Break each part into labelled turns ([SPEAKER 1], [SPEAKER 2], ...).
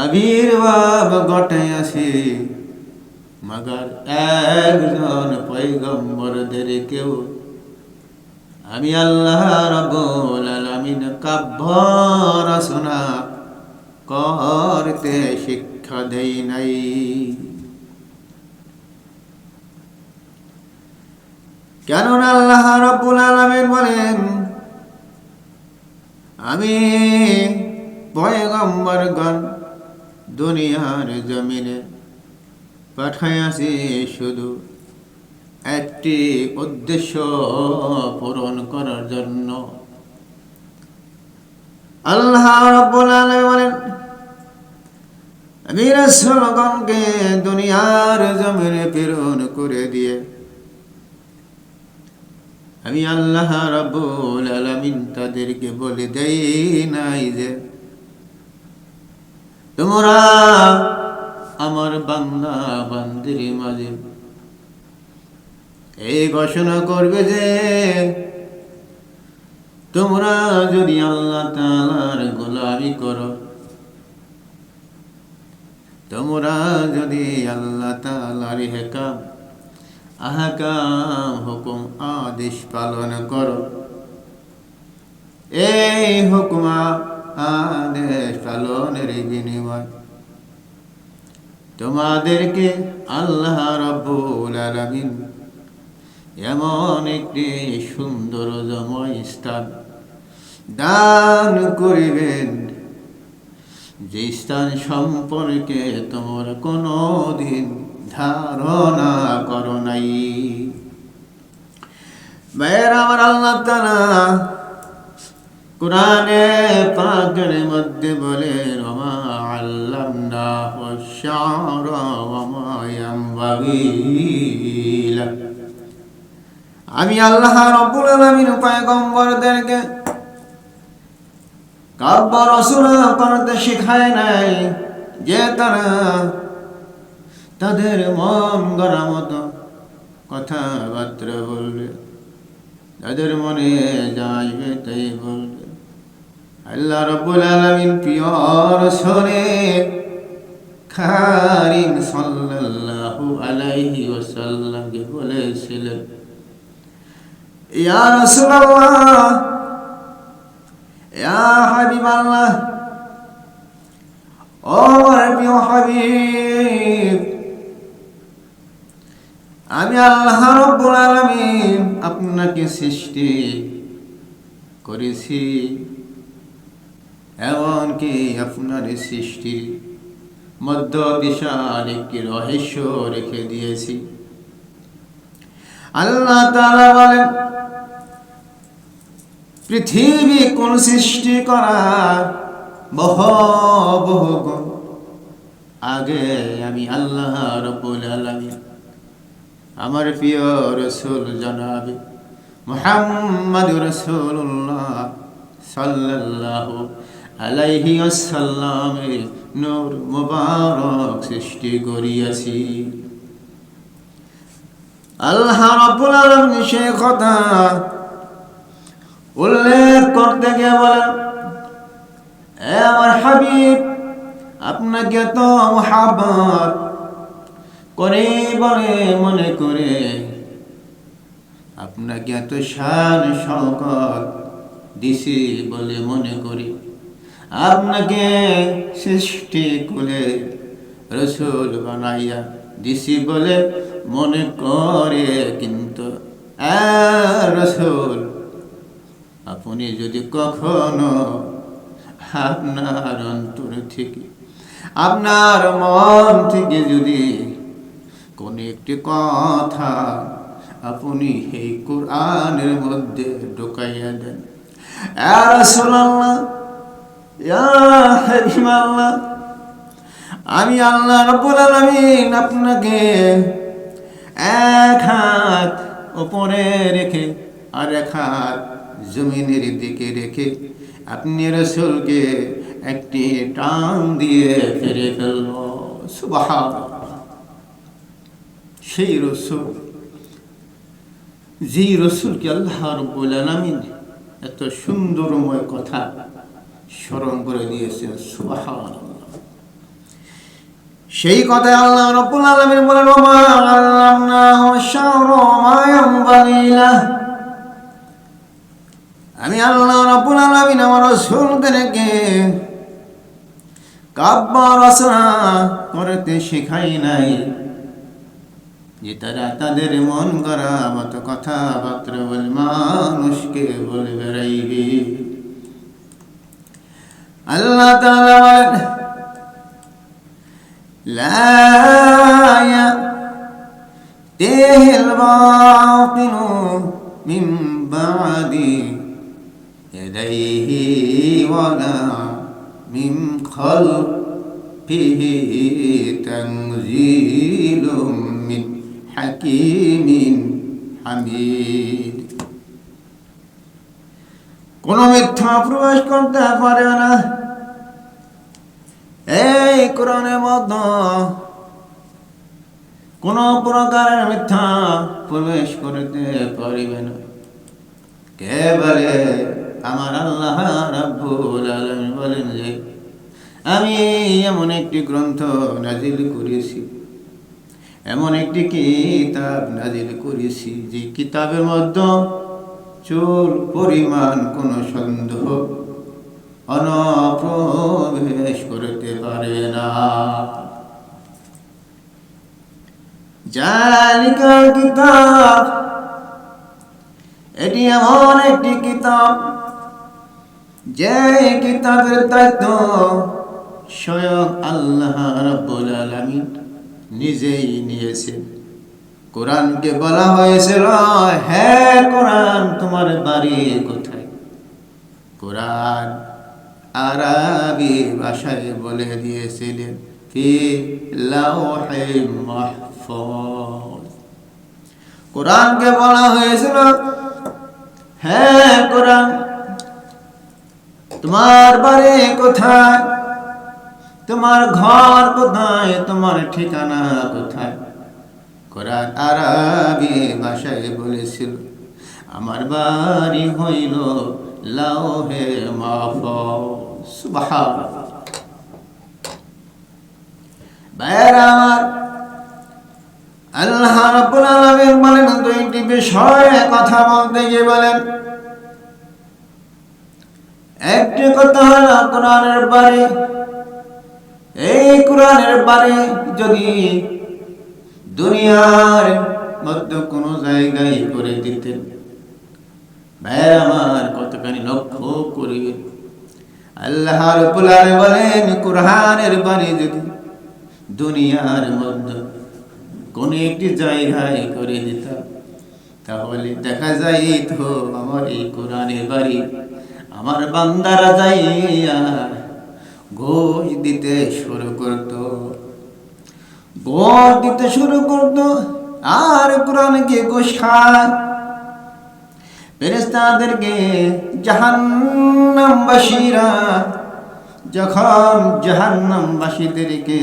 [SPEAKER 1] আবির্ভাব ঘটাইয়াছি মাগার একজন পৈগম্বরদের কেউ, আমি আল্লাহ রব্বুল আলামিন কাব্য রচনা করতে শিক্ষা দেই নাই। কেননা আল্লাহ রব্বুল আলামিন বলেন, আমি পয়গম্বরগণ দুনিয়ার জমিনে পাঠাইয়াছি শুধু একটি উদ্দেশ্য পূরণ করার জন্য। আল্লাহ রব্বুল বলেন দুনিয়ার জমিনে প্রেরণ করে দিয়ে, আমি আল্লাহ রাব্বুল আলামিন তাদেরকে বলে দেই নাই যে তোমরা আমার বাংলা বান্দির মাঝে। এই ঘোষণা করবে যে, তোমরা যদি আল্লাহ তাআলার গোলামি করো, তোমরা যদি আল্লাহ তাআলার হেকাম, আহকাম, হুকুম, আদেশ পালন করো, এই হুকুমা আদেশ পালনের বিনিময় তোমাদেরকে আল্লাহ রব্বুল এমন একটি সৌন্দর্যময় স্থান দান করিবেন, যে স্থান সম্পর্কে তোমার কোনো দিন ধারণা করো নাই। ভাইয়ের, আমার আল্লাহ তালা কোরআনে পাকের মধ্যে বলে, রমা আল্লাম না আমি আল্লাহ রব্বুল আলামিন পয়গম্বরদেরকে কাব্য রচনা করতে শেখায় নাই যে তারা তাদের মন গড়া মতো কথাবার্তা বলবে, তাদের মনে যা তাই বলবে। আল্লাহ রব্বুল আলামিন পিয়র সরে খারিম সাল্লাল্লাহু আলাইহি ওয়াসাল্লামকে বলেছিলেন, ইয়া রাসূলুল্লাহ, ইয়া হাবিবাল্লাহ, ও আমার প্রিয় হাবিব, আমি আল্লাহ রব্বুল আলামিন আপনাকে সৃষ্টি করেছি। এমনকি আপনার সৃষ্টির মধ্য বিশাল একটি রহস্য রেখে দিয়েছি। আল্লাহ তাআলা বলেন, পৃথিবী কোন সৃষ্টি করার বহ বহু আগে আমি আল্লাহ রব্বুল আলামিন, আমার প্রিয় রসুল জনাবে মোহাম্মদ রসুল্লাহ সাল্লাল্লাহু আলাইহি ওয়াসাল্লামের নূর মুবারক সৃষ্টি করিয়াছি। আল্লাহ রাব্বুল আলামিন সে কথা উল্লেখ করতে গিয়ে বলেন, এ আমার হাবিব, আপনাকে তো মহাব্বত করে বলে মনে করে। আপনাকে এত শান শওকত দিছি বলে মনে করি। আপনাকে সৃষ্টি করে রসুল বানাইয়া দিছি বলে মনে করে, কিন্তু রসুল, আপনি যদি কখনো আপনার অন্তর থেকে, আপনার মন থেকে যদি কোন একটি কথা আপনি এই কোরআনের মধ্যে ঢোকাইয়া দেন হাবিবাল্লাহ আমি আল্লাহ রাব্বুল আলামিন আপনাকে এক হাত ওপরে রেখে আর এক হাত জমিনের দিকে রেখে আপনি রসুলকে একটি টান দিয়ে ফেরে ফেলল। সুবহানাল্লাহ। সেই রসুল, যেই রসুলকে আল্লাহ রব্বুল আলামিন এত সুন্দরময় কথা স্মরণ করে দিয়েছেন, সুবহানাল্লাহ। সেই কথায় আল্লাহ রব্বুল আলামিন বলেন, ওমা আল্লামনাহু শাওরা মা ইয়ানবাগি লাহ। আমি আল্লাহ রব্বুল আলামিন আমার রাসূলদেরকে কাব্য রচনা করতে শেখাই নাই, যে তারা তাদের মন করা মতো কথাবার্তা বলে, মানুষকে বলে বেড়াইবে। الله تعالى ولد لا يأتيه الباطل من بعد يديه ولا من خلقه تنزيل من حكيم حميد. কোন মিথ্যা প্রবেশ করতে পারে না। এই কোরআনের মধ্য কোন প্রকারের মিথ্যা প্রবেশ করতে পারিবে না। কে বলে? আমার আল্লাহ রাব্বুল আলামিন বলেন যে, আমি এমন একটি গ্রন্থ নাজিল করেছি, এমন একটি কিতাব নাজিল করেছি, যে কিতাবের মধ্যে চুল পরিমাণ কোনো সন্দেহ অনুপ্রবেশ করতে পারে না। জালিকার কিতাব, এটি এমন একটি কিতাব, যে কিতাবের দায়িত্ব স্বয়ং আল্লাহ রাব্বুল আলামিন নিজেই নিয়েছেন। কোরআনকে বলা হয়েছিল হ্যাঁ কোরআন, তোমার বাড়ি কোথায়? কোরআন আরবি ভাষায় বলে দিয়েছিলেন লাউহে মাহফুজ। কোরআনকে বলা হয়েছিল হ্যাঁ কোরআন, তোমার বাড়ি কোথায়? তোমার ঘর কোথায়? তোমার ঠিকানা কোথায়? কোরআন আরবি ভাষায় বলেছিল, আমার বাড়ি হইল লাউহে মাহফুজ। সুবহানাল্লাহ। ভাইয়েরা আমার, আল্লাহ রাব্বুল আলামিন বলেন দুইটি বিষয়ে কথা বলতে গিয়ে বলেন, একটি কথা হলো, কোরআনের বাড়ি এই কোরআনের বাড়ি যদি দুনিয়ার মধ্যে কোনো জায়গায় করে দিতেন। ভাইয়ের আমার কতখানি লক্ষ্য করিবেন। আল্লাহ রাব্বুল আলামিন বলেন, কোরআনের বাণী যদি দুনিয়ার মধ্যে কোন একটি জায়গায় করে দিতাম, তাহলে দেখা যায় তো আমার এই কোরআনের বাড়ি আমার বান্দারা যাইয়া ঘোষ দিতে শুরু করত। ঘোষ দিতে শুরু করত, আর কোরআনকে খায় ফেরেস্তাদেরকে জাহান্নামবাসীরা যখন জাহান্নামবাসীদেরকে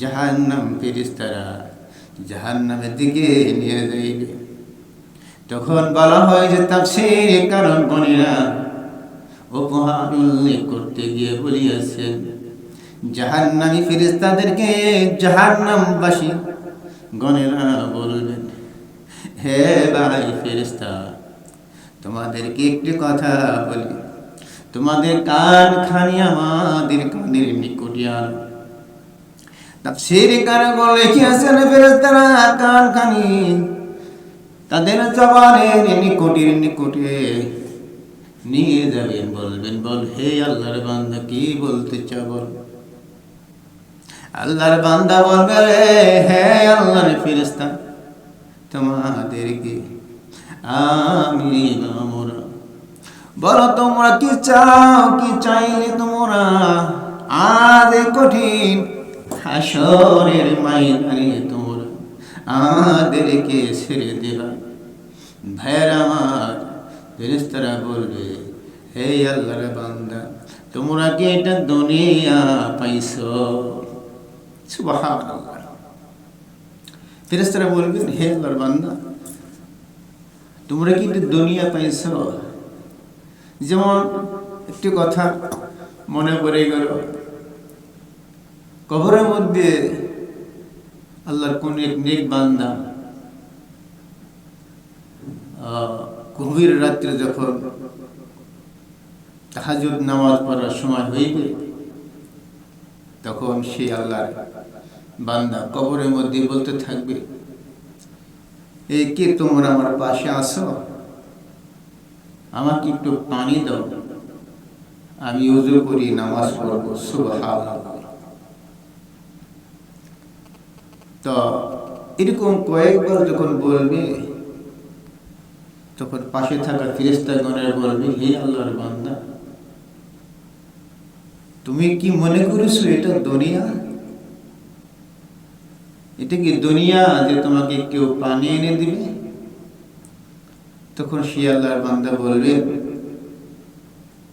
[SPEAKER 1] জাহান্নাম ফেরেস্তারা জাহান্নামের দিকে নিয়ে যাইবে, তখন বলা হয় যে তাফসীর কারণ গণেরা উপহার উল্লেখ করতে গিয়ে বলিয়াছেন জাহান্নামী ফেরেস্তাদেরকে জাহান্নামবাসী গণেরা বলবেন হে ভাই ফেরেস্তা তোমাদেরকে একটি কথা বলি। তোমাদের কান খানি আমাদের কানের নিকটে আনো। তাফসীর কারণ লিখিয়াছেন ফেরেশতারা কান খানি তাদের জবানের নিকটের নিকটে নিয়ে যাবেন। বলবেন, বল, হে আল্লাহর বান্দা, কি বলতে চাও বল? আল্লাহর বান্দা বলবে রে হে আল্লাহর ফেরেশতা, তোমাদেরকে আমি আমরা বলো তোমরা, কি চাও, কি চাইলে তোমরা আজ কঠিন হাসরের মাইদানে তোমরা আমাদেরকে ছেড়ে দেবা। ভাইয়ের আমার ফেরেস্তারা বলবে, হে আল্লাহর বান্দা, তোমরা কি এটা দুনিয়া পাইছ? ফেরেস্তারা বলবেন, হে আল্লাহর বান্দা, তোমরা কি এটা দুনিয়া পাইছ। যেমন একটি কথা মনে পড়ে গেল, কবরের মধ্যে আল্লাহর কোন এক নেক বান্দা গভীর রাত্রে যখন তাহাজুদ নামাজ পড়ার সময় হইবে তখন সে আল্লাহর বান্দা, কবরের মধ্যে বলতে থাকবে এই কে তোমরা আমার পাশে আসো আমাকে একটু পানি দাও। আমি উজু করি, নামাজ পড়ব, সুবহানাল্লাহ। তো এরকম কয়েকবার যখন বলবে, তখন পাশে থাকা ফিরেস্তাগণের বলবে, হে আল্লাহর বান্দা, তুমি কি মনে করেছ এটা দুনিয়া? এটা কি দুনিয়া যে তোমাকে কেউ পানি এনে দিবে? তখন সে বান্দা বলবে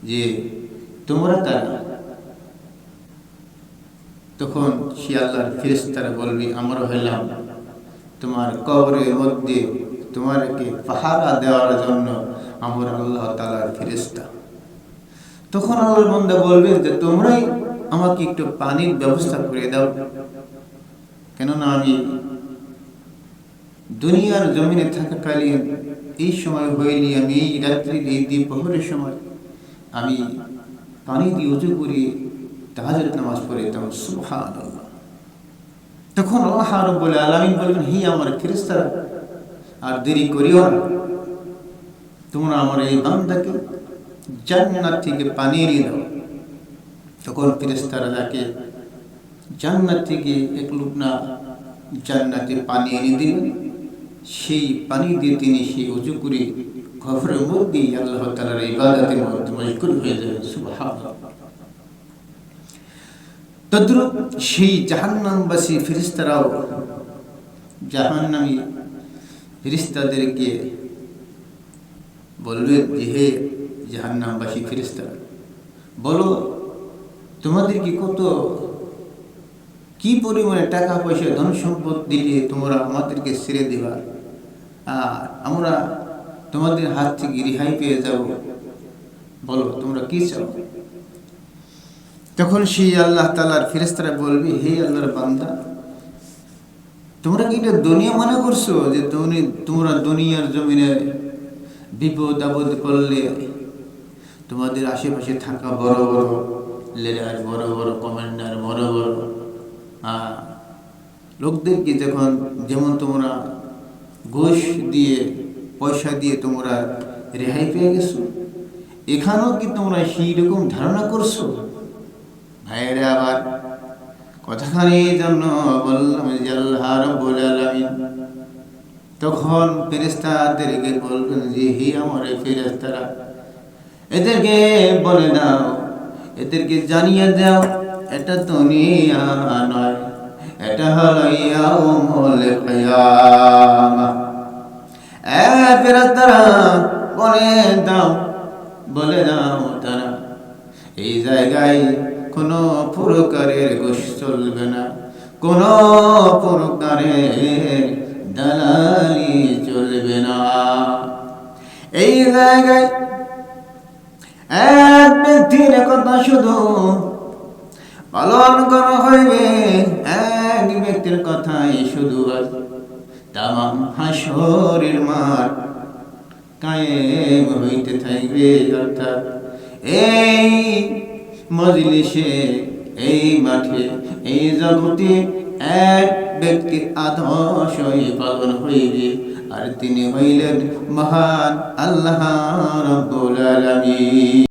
[SPEAKER 1] যে, তোমরা তারা। তখন সে আল্লাহর ফেরেশতারা বলবে আমরা হইলাম তোমার কবরের মধ্যে তোমারকে পাহারা দেওয়ার জন্য আমরা আল্লাহ তালার ফেরেস্তা তখন আল্লাহর বান্দা বলবে যে, তোমরাই আমাকে একটু পানির ব্যবস্থা করে দাও। কেননা আমি দুনিয়ার জমিনে থাকাকালীন এই সময় হইলে, আমি এই রাত্রির, এই দ্বীপহরের সময় আমি পানি দিয়ে উঁচু করি তাহাজের নামাজ পড়ে, তখন সুহান তখন আল্লাহ রব্বুল আলামিন বলবেন, হি আমার ফেরেশতারা, আর দেরি করিও না। তোমরা আমার এই বান্দাকে জান্নাত থেকে পানি এনে দাও। তখন ফেরেশতারা তাকে জান্নাত থেকে এক লুকনা জান্নাতে পানি এনে দিলেন। সেই পানি দিয়ে তিনি সেই উজু করে ঘরের মধ্যেই আল্লাহ তালার ইবাদতের মধ্যে মশগুল হয়ে যাবেন সুবহানাল্লাহ। তদ্রুপ সেই জাহান্নামবাসী ফিরিস্তারাও জাহান্নামী ফিরিস্তাদেরকে বলবে যে হে জাহান্নামবাসী ফিরিস্তারা বলো তোমাদের কি কত কি পরিমাণে টাকা পয়সা ধন সম্পদ দিলে তোমরা আমাদেরকে ছেড়ে দেবা? আর আমরা তোমাদের হাত থেকে রেহাই পেয়ে যাব। বলো, তোমরা কি চাও? তখন সেই আল্লাহ তালার ফেরেস্তারা বলবে, হে আল্লাহর বান্দা, তোমরা কি এটা দুনিয়া মনে করছ যে তুমি তোমরা দুনিয়ার জমিনে বিপদ আপদ করলে তোমাদের আশেপাশে থাকা বড় বড় লিডার, বড় বড় কমান্ডার, বড় বড় লোকদেরকে যখন যেমন তোমরা ঘুষ দিয়ে, পয়সা দিয়ে তোমরা রেহাই পেয়ে গেছো, এখানেও কি তোমরা সেই রকম ধারণা করছ? ভাইয়েরা, আবার কথাখানি জন্য বললাম যে আল্লাহ তখন ফেরেস্তাদেরকে বলবেন যে, হে আমার ফেরেস্তারা এদেরকে বলে দাও, এদেরকে জানিয়ে দাও এটা দুনিয়া নয়, এটা হলো ইয়াউমুল কিয়ামা। এ ফেরেস্তারা বলে দাও বলে দাও তারা, এই জায়গায় কোনো প্রকারের গোশ চলবে না, কোন প্রকারের দালালি চলবে না। এই জায়গায় এক ব্যক্তির কথা শুধু পালন করা হইবে। এক ব্যক্তির কথাই শুধু তাম হাসরের মাঠ কায়েম হইতে থাকবে অর্থাৎ এই মজলিসে, এই মাঠে, এই জগতে এক ব্যক্তির আদর্শই পালন হইবে। আর তিনি হইলেন মহান আল্লাহ রব্বুল আলামিন।